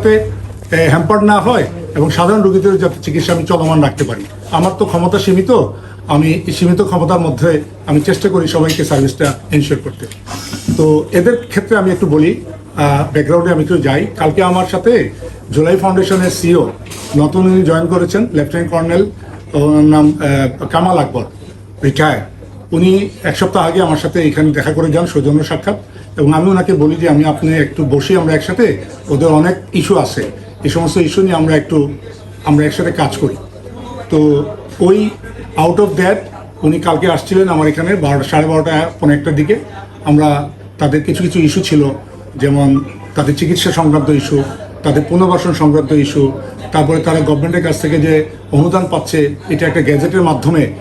যাতে হ্যাম্পার্ড না হয় এবং সাধারণ রোগীদের যাতে চিকিৎসা আমি চলমান রাখতে পারি। আমার তো ক্ষমতা সীমিত, আমি সীমিত ক্ষমতার মধ্যে আমি চেষ্টা করি সবাইকে সার্ভিসটা এনশিওর করতে। তো এদের ক্ষেত্রে আমি একটু বলি ব্যাকগ্রাউন্ডে আমি একটু যাই। কালকে আমার সাথে জুলাই ফাউন্ডেশনের সিও নতুন উনি জয়েন করেছেন লেফটেন্যান্ট কর্নেল নাম কামাল আকবর রিটায়ার উনি এক সপ্তাহ আগে আমার সাথে এখানে দেখা করে যান, সৌজন্য সাক্ষাৎ। এবং আমি ওনাকে বলি যে আমি আপনি একটু বসে, আমরা একসাথে। ওদের অনেক ইস্যু আছে। এই সমস্ত ইস্যু নিয়ে আমরা একটু, আমরা একসাথে কাজ করি। তো ওই আউট অফ দ্যাট উনি কালকে আসছিলেন আমার এখানে বারোটা, সাড়ে বারোটা পনেরো একটার দিকে। আমরা তাদের কিছু কিছু ইস্যু ছিল, যেমন তাদের চিকিৎসা সংক্রান্ত ইস্যু তাদের পুনর্বাসন সংক্রান্ত ইস্যু তারপরে তারা গভর্নমেন্টের কাছ থেকে যে অনুদান পাচ্ছে, এটা একটা গ্যাজেটের মাধ্যমে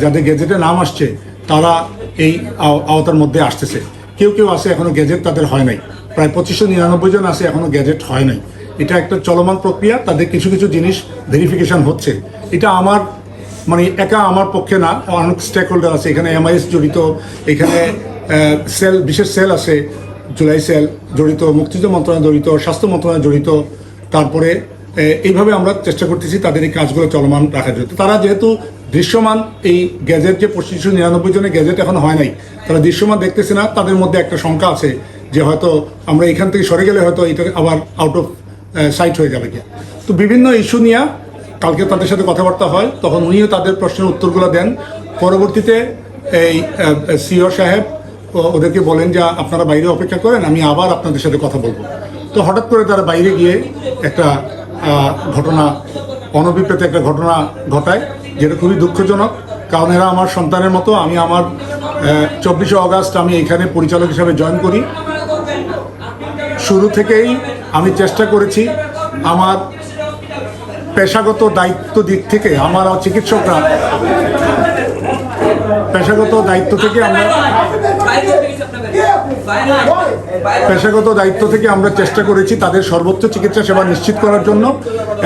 যাদের গ্যাজেটে নাম আসছে, তারা এই আও- আওতার মধ্যে আসতেছে। কেউ কেউ আছে এখনও গ্যাজেট তাদের হয় নাই। প্রায় পঁচিশশো নিরানব্বই জন আছে এখনও গ্যাজেট হয় নাই। এটা একটা চলমান প্রক্রিয়া, তাদের কিছু কিছু জিনিস ভেরিফিকেশন হচ্ছে। এটা আমার মানে একা আমার পক্ষে না, অনেক স্টেক হোল্ডার আছে। এখানে এমআইএস জড়িত, এখানে সেল বিশেষ সেল আছে, জুলাই সেল জড়িত, মুক্তিযুদ্ধ মন্ত্রণালয় জড়িত, স্বাস্থ্য মন্ত্রণালয় জড়িত। তারপরে এইভাবে আমরা চেষ্টা করতেছি তাদের এই কাজগুলো চলমান রাখার জন্য। তারা যেহেতু দৃশ্যমান এই গ্যাজেট যে পঁচিশশো নিরানব্বই জনের গ্যাজেট এখন হয় নাই, তারা দৃশ্যমান দেখতেছে না, তাদের মধ্যে একটা শঙ্কা আছে যে হয়তো আমরা এখান থেকে সরে গেলে হয়তো এটা আবার আউট অফ সাইট হয়ে যাবে গিয়ে। তো বিভিন্ন ইস্যু নিয়ে কালকে তাদের সাথে কথাবার্তা হয়, তখন উনিও তাদের প্রশ্নের উত্তরগুলো দেন। পরবর্তীতে এই সিও সাহেব ওদেরকে বলেন যে আপনারা বাইরে অপেক্ষা করেন, আমি আবার আপনাদের সাথে কথা বলব। তো হঠাৎ করে তারা বাইরে গিয়ে একটা ঘটনা, অনভিপ্রেত একটা ঘটনা ঘটায়। যেটা খুবই দুঃখজনক, কারণ এরা আমার সন্তানের মতো, আমি আমার চব্বিশে অগাস্ট আমি এখানে পরিচালক হিসাবে জয়েন করি। শুরু থেকেই আমি চেষ্টা করেছি আমার পেশাগত দায়িত্ব দিক থেকে, আমার চিকিৎসকরা, পেশাগত দায়িত্ব থেকে আমরা পেশাগত দায়িত্ব থেকে আমরা চেষ্টা করেছি তাদের সর্বোচ্চ চিকিৎসা সেবা নিশ্চিত করার জন্য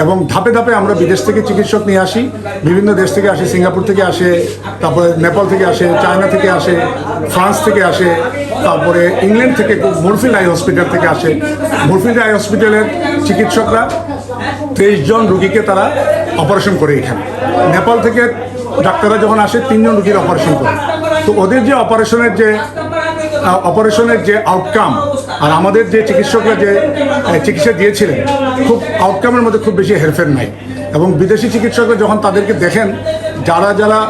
এবং ধাপে ধাপে আমরা বিদেশ থেকে চিকিৎসক নিয়ে আসি, বিভিন্ন দেশ থেকে আসে, সিঙ্গাপুর থেকে আসে, তারপরে নেপাল থেকে আসে, চায়না থেকে আসে, ফ্রান্স থেকে আসে, তারপরে ইংল্যান্ড থেকে মরফিল আই হসপিটাল থেকে আসে। মরফিল আই হসপিটালের চিকিৎসকরা তেইশ জন রুগীকে তারা অপারেশন করে এখানে। নেপাল থেকে ডাক্তাররা যখন আসে, তিনজন রুগীর অপারেশন করে। তো ওদের যে অপারেশনের যে অপারেশনের যে আউটকাম আর আমাদের যে চিকিৎসকরা যে চিকিৎসা দিয়েছিলেন, খুব আউটকামের মধ্যে খুব বেশি হেরফের নাই। এবং বিদেশি চিকিৎসকরা যখন তাদেরকে দেখেন, যারা যারা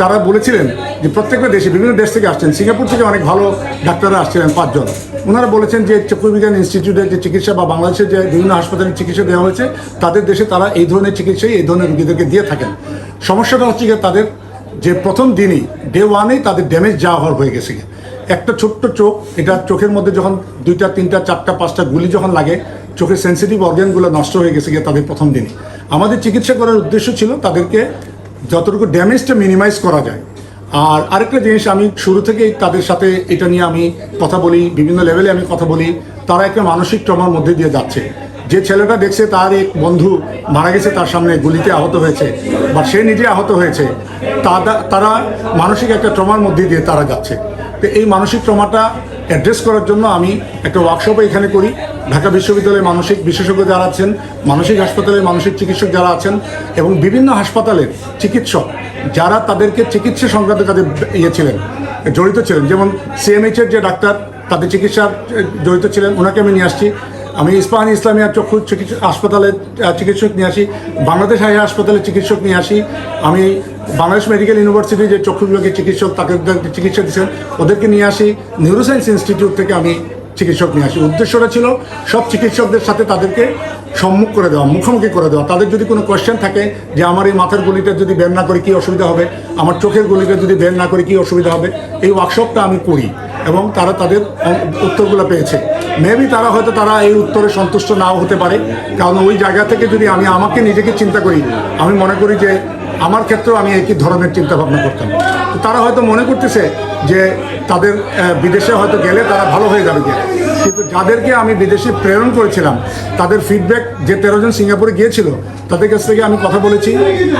তারা বলেছিলেন যে প্রত্যেকটা দেশে, বিভিন্ন দেশ থেকে আসছেন, সিঙ্গাপুর থেকে অনেক ভালো ডাক্তাররা আসছিলেন পাঁচজন। ওনারা বলেছেন যে চক্ষু বিজ্ঞান ইনস্টিটিউটের যে চিকিৎসা বা বাংলাদেশের যে বিভিন্ন হাসপাতালে চিকিৎসা দেওয়া হয়েছে, তাদের দেশে তারা এই ধরনের চিকিৎসাই এই ধরনের রোগীদেরকে দিয়ে থাকেন। সমস্যাটা হচ্ছে যে তাদের যে প্রথম দিনই ডে ওয়ানেই তাদের ড্যামেজ যা হওয়ার হয়ে গেছে একটা ছোট্ট চোখ, এটা চোখের মধ্যে যখন দুইটা, তিনটা, চারটা, পাঁচটা গুলি যখন লাগে, চোখের সেন্সিটিভ অর্গ্যানগুলো নষ্ট হয়ে গেছে গিয়ে তাদের প্রথম দিনে। আমাদের চিকিৎসা করার উদ্দেশ্য ছিল তাদেরকে যতটুকু ড্যামেজটা মিনিমাইজ করা যায়। আর আরেকটা জিনিস আমি শুরু থেকেই তাদের সাথে এটা নিয়ে আমি কথা বলি, বিভিন্ন লেভেলে আমি কথা বলি, তারা একটা মানসিক ট্রমার মধ্যে দিয়ে যাচ্ছে। যে ছেলেটা দেখছে তার এক বন্ধু মারা গেছে, তার সামনে গুলিতে আহত হয়েছে, বা সে নিজে আহত হয়েছে, তারা মানসিক একটা ট্রমার মধ্যে দিয়ে তারা যাচ্ছে। তো এই মানসিক ট্রমাটা অ্যাড্রেস করার জন্য আমি একটা ওয়ার্কশপ এখানে করি। ঢাকা বিশ্ববিদ্যালয়ে মানসিক বিশেষজ্ঞ যারা আছেন, মানসিক হাসপাতালে মানসিক চিকিৎসক যারা আছেন এবং বিভিন্ন হাসপাতালের চিকিৎসক যারা তাদেরকে চিকিৎসা সংক্রান্ত কাজে ইয়ে ছিলেন, জড়িত ছিলেন। যেমন সিএমএইচের যে ডাক্তার, তাদের চিকিৎসার জড়িত ছিলেন, ওনাকে আমি নিয়ে আসছি। আমি ইস্পাহানি ইসলামিয়া চক্ষু চিকিৎসা হাসপাতালের চিকিৎসক নিয়ে আসি। বাংলাদেশ হাই হাসপাতালের চিকিৎসক নিয়ে আসি। আমি বাংলাদেশ মেডিকেল ইউনিভার্সিটির যে চক্ষু বিভাগের চিকিৎসক তাকে চিকিৎসা দিচ্ছেন ওদেরকে নিয়ে আসি নিউরোসায়েন্স ইনস্টিটিউট থেকে আমি চিকিৎসক নিয়ে আসি। উদ্দেশ্যটা ছিল সব চিকিৎসকদের সাথে তাদেরকে সম্মুখ করে দেওয়া, মুখোমুখি করে দেওয়া। তাদের যদি কোনো কোয়েশ্চেন থাকে যে আমার এই মাথার গুলিটা যদি বের না করি কী অসুবিধা হবে, আমার চোখের গুলিটা যদি বের না করি কী অসুবিধা হবে, এই ওয়ার্কশপটা আমি করি এবং তারা তাদের উত্তরগুলো পেয়েছে। মেবি তারা হয়তো তারা এই উত্তরে সন্তুষ্ট নাও হতে পারে। কারণ ওই জায়গা থেকে যদি আমি আমাকে নিজেকে চিন্তা করি, আমি মনে করি যে আমার ক্ষেত্রেও আমি একই ধরনের চিন্তা ভাবনা করতাম। তো তারা হয়তো মনে করতেছে যে তাদের বিদেশে হয়তো গেলে তারা ভালো হয়ে যাবে গিয়ে। কিন্তু যাদেরকে আমি বিদেশে প্রেরণ করেছিলাম, তাদের ফিডব্যাক যে তেরো জন সিঙ্গাপুরে গিয়েছিল, তাদের কাছ থেকে আমি কথা বলেছি।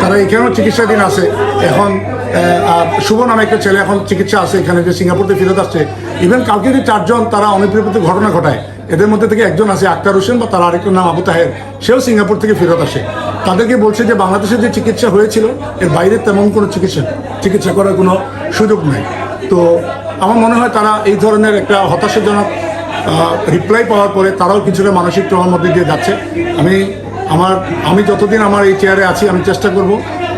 তারা এখানেও চিকিৎসাধীন আছে। এখন শুভ নামে একটা ছেলে এখন চিকিৎসা আছে, এখানে যে সিঙ্গাপুর থেকে ফেরত আসছে ইভেন কালকে যে চারজন তারা অনিপ্রিয়ত ঘটনা ঘটায়, এদের মধ্যে থেকে একজন আছে আক্তার হোসেন বা তার আরেকজন নাম আবু তাহের, সেও সিঙ্গাপুর থেকে ফেরত আসে। তাদেরকে বলছে যে বাংলাদেশে যে চিকিৎসা হয়েছিল, এর বাইরে তেমন কোনো চিকিৎসা চিকিৎসা করার কোনো সুযোগ নেই। তো আমার মনে হয় তারা এই ধরনের একটা হতাশাজনক রিপ্লাই পাওয়ার পরে তারাও কিছুটা মানসিক প্রভাব মধ্যে দিয়ে যাচ্ছে। আমি আমার, আমি যতদিন আমার এই চেয়ারে আছি, আমি চেষ্টা করব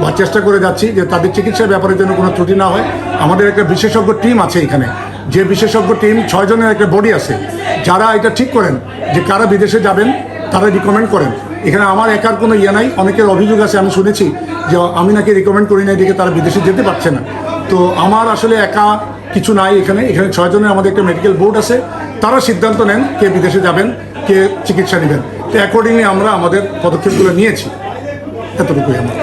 বা চেষ্টা করে যাচ্ছি যে তাদের চিকিৎসার ব্যাপারে যেন কোনো ত্রুটি না হয়। আমাদের একটা বিশেষজ্ঞ টিম আছে এখানে। যে বিশেষজ্ঞ টিম ছয়জনের একটা বডি আছে, যারা এটা ঠিক করেন যে কারা বিদেশে যাবেন, তারা রিকমেন্ড করেন। এখানে আমার একার কোনো ইয়ে নাই, অনেকের অভিযোগ আছে, আমি শুনেছি যে আমি নাকি রিকমেন্ড করি না, এদিকে তারা বিদেশে যেতে পারছে না। তো আমার আসলে একা কিছু নাই এখানে এখানে ছয়জনের আমাদের একটা মেডিকেল বোর্ড আছে, তারা সিদ্ধান্ত নেন কে বিদেশে যাবেন, কে চিকিৎসা নেবেন। তো অ্যাকর্ডিংলি আমরা আমাদের পদক্ষেপগুলো নিয়েছি। এতটুকুই আমার।